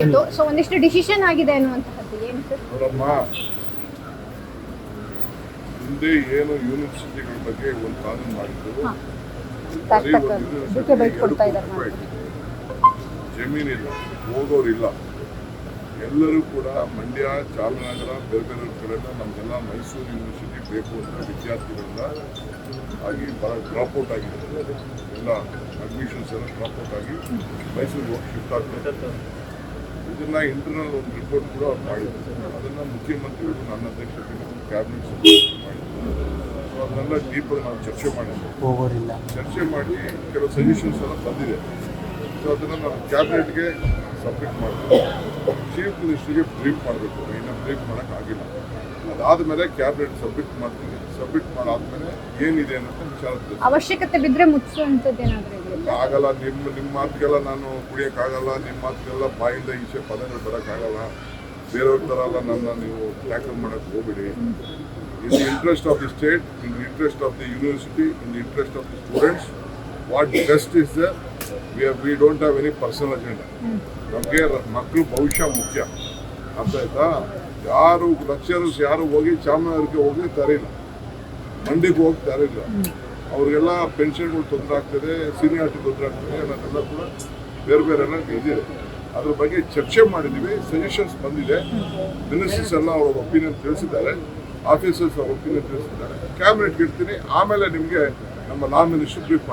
ಇತ್ತು ಸೊ ಒಂದಿಷ್ಟು ಡಿಸಿಷನ್ ಆಗಿದೆ ಅನ್ನುವಂತಹದ್ದು ಏನು ಸರ್ ನೋಡಮ್ಮ ಹಿಂದೆ ಏನು ಯೂನಿವರ್ಸಿಟಿಗಳ ಬಗ್ಗೆ ಒಂದು ಕಾನೂನು ಮಾಡಿದ್ರು. ಬರೀ ಒಂದು university ಅದಕ್ಕೆ ಬೈಟ್ ಎರಡು ಕೊಡ್ತಾ ಕೋಟಿ ರೂಪಾಯಿ. ಜಮೀನಿಲ್ಲ ಹೋಗೋರಿಲ್ಲ ಎಲ್ಲರೂ ಕೂಡ ಮಂಡ್ಯ ಚಾಮರಾಜನಗರ ಬೇರೆ ಬೇರೆ ಕಡೆಯಿಂದ ನಮಗೆಲ್ಲ ಮೈಸೂರು ಯೂನಿವರ್ಸಿಟಿ ಬೇಕು ಅಂತ ವಿದ್ಯಾರ್ಥಿಗಳಿಂದ ಆಗಿ ಬರ ಡ್ರಾಪ್ಔಟ್ ಆಗಿದೆ ಎಲ್ಲ ಅಡ್ಮಿಷನ್ಸ್ ಎಲ್ಲ ಡ್ರಾಪ್ಔಟ್ ಆಗಿ ಮೈಸೂರಿಗೆ ಹೋಗಿ ಶಿಫ್ಟ್ ಆಗ್ತದೆ ಇದನ್ನ ಇಂಟರ್ನಲ್ ಒಂದು ರಿಪೋರ್ಟ್ ಕೂಡ ಅವ್ರು ಮಾಡಿದ್ರು. ಅದನ್ನ ಮುಖ್ಯಮಂತ್ರಿಗಳು ನನ್ನ ಅಧ್ಯಕ್ಷತೆಯಲ್ಲಿ ಕ್ಯಾಬಿನೆಟ್ ಮಾಡಿದ್ರು. ಸೊ ಅದನ್ನೆಲ್ಲ ಡೀಪರ್ ನಾವು ಚರ್ಚೆ ಮಾಡಿದ್ವಿ. ಚರ್ಚೆ ಮಾಡಿ ಕೆಲವು ಸಜೆಷನ್ಸ್ ಎಲ್ಲ ಬಂದಿದೆ ಸೊ ಅದನ್ನು ನಾವು ಕ್ಯಾಬಿನೆಟ್ಗೆ ಸಬ್ಮಿಟ್ ಮಾಡ್ತೀವಿ. ಚೀಫ್ ಮಿನಿಸ್ಟರ್ಗೆ ಬ್ರೀಫ್ ಮಾಡಬೇಕು. ಇನ್ನೂ ಬ್ರೀಫ್ ಮಾಡೋಕ್ಕಾಗಿಲ್ಲ ಅದಾದಮೇಲೆ ಕ್ಯಾಬಿನೆಟ್ ಸಬ್ಮಿಟ್ ಮಾಡ್ತೀವಿ. ಸಬ್ಮಿಟ್ ಮಾಡಾದ್ಮೇಲೆ ಏನಿದೆ ಅನ್ನೋದು ವಿಚಾರ ಅವಶ್ಯಕತೆ ಬಿದ್ದರೆ ಮುಚ್ಚುವಂಥದ್ದು ಏನಾದರೂ ಆಗಲ್ಲ ನಿಮ್ಮ ನಿಮ್ಮ ಮಾತಿಗೆಲ್ಲ ನಾನು ಕುಡಿಯೋಕ್ಕಾಗಲ್ಲ, ನಿಮ್ಮ ಮಾತಿಗೆಲ್ಲ ಬಾಯಿಂದ ಈಚೆ ಪದಗಳು ಬರೋಕ್ಕಾಗಲ್ಲ. ಬೇರೆಯವ್ರ ಥರ ಎಲ್ಲ ನನ್ನ ನೀವು ಟ್ಯಾಕಲ್ ಮಾಡೋಕ್ಕೆ ಹೋಗ್ಬಿಡಿ. In the interest of the state in the interest of the university in the interest of the students what best is the we we don't have any personal agenda ನಮಗೆ ಮಕ್ಕಳು ಭವಿಷ್ಯ ಮುಖ್ಯ. ಅರ್ಥ ಆಯ್ತಾ? ಯಾರು ಲೆಕ್ಚರರ್ಸ್ ಯಾರು ಹೋಗಿ ಚಾಮರಾಜಕ್ಕೆ ಹೋಗಿ ತರಿಲ್ಲ ಮಂಡಿಗೆ ಹೋಗಿ ತರಿಲ್ಲ ಅವ್ರಿಗೆಲ್ಲ ಪೆನ್ಷನ್ಗಳು ತೊಂದರೆ ಆಗ್ತದೆ, ಸೀನಿಯಾರಿಟಿ ತೊಂದರೆ ಆಗ್ತದೆ ಅನ್ನೋದೆಲ್ಲ ಕೂಡ ಬೇರೆ ಬೇರೆ ಎಲ್ಲ ಇದೆ ಅದ್ರ ಬಗ್ಗೆ ಚರ್ಚೆ ಮಾಡಿದ್ದೀವಿ ಸಜೆಷನ್ಸ್ ಬಂದಿದೆ. ಮಿನಿಸ್ಟರ್ಸ್ ಎಲ್ಲ ಅವ್ರ ಒಪಿನಿಯನ್ ತಿಳಿಸಿದ್ದಾರೆ ಆಫೀಸರ್ಸ್ ಅವ್ರ ಒಪಿನಿಯನ್ ತಿಳಿಸಿದ್ದಾರೆ. ಕ್ಯಾಬಿನೆಟ್ಗೆ ಇಡ್ತೀನಿ ಆಮೇಲೆ ನಿಮಗೆ ನಮ್ಮ ಲಾ ಮಿನಿಸ್ಟರ್ ಬ್ರೀಫ್